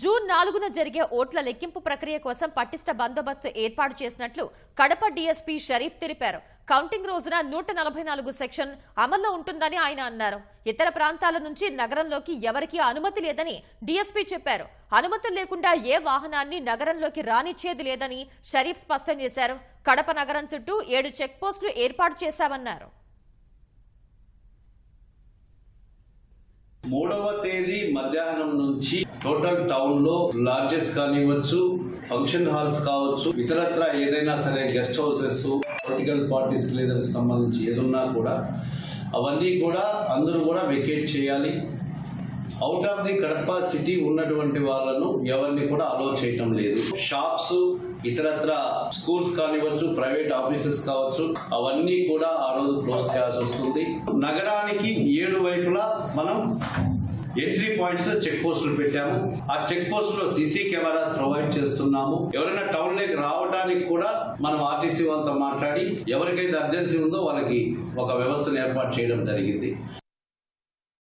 June నాలుగున జరిగే ఓట్ల లెక్కింపు ప్రక్రియ కోసం పటిష్ట బందోబస్తు ఏర్పాటు చేసినట్లు కడప డీఎస్పీ షరీఫ్ తెలిపారు. కౌంటింగ్ రోజున నూట నలభై నాలుగు సెక్షన్ అమల్లో ఉంటుందని ఆయన అన్నారు. ఇతర ప్రాంతాల నుంచి నగరంలోకి ఎవరికీ అనుమతి లేదని డీఎస్పీ చెప్పారు. అనుమతులు లేకుండా ఏ వాహనాన్ని నగరంలోకి రానిచ్చేది లేదని షరీఫ్ స్పష్టం చేశారు. కడప నగరం చుట్టూ ఏడు చెక్ పోస్టులు ఏర్పాటు చేశామన్నారు. మూడవ తేదీ మధ్యాహ్నం నుంచి టోటల్ టౌన్లో లాడ్జెస్ కానివ్వచ్చు ఫంక్షన్ హాల్స్ కావచ్చు ఇతరత్ర ఏదైనా సరే గెస్ట్ హౌసెస్ పొలిటికల్ పార్టీస్ లేదా సంబంధించి ఏదున్నా కూడా అవన్నీ కూడా అందరూ కూడా వెకేట్ చేయాలి. Out of the Kadapa city ఉన్నటువంటి వాళ్ళను ఎవరిని కూడా అలో చేయటం లేదు. షాప్స్ ఇతరత్ర స్కూల్స్ కానివ్వచ్చు ప్రైవేట్ ఆఫీసెస్ కావచ్చు అవన్నీ కూడా ఆ రోజు క్లోజ్ చేయాల్సి వస్తుంది. నగరానికి ఏడు వైపులా మనం ఎంట్రీ పాయింట్స్లో చెక్ పోస్టులు పెట్టాము. ఆ చెక్ పోస్ట్లో సీసీ కెమెరాస్ ప్రొవైడ్ చేస్తున్నాము. ఎవరైనా టౌన్లోకి రావడానికి కూడా మనం ఆర్టీసీ వాళ్ళతో మాట్లాడి ఎవరికైతే అర్జెన్సీ ఉందో వాళ్ళకి ఒక వ్యవస్థను ఏర్పాటు చేయడం జరిగింది.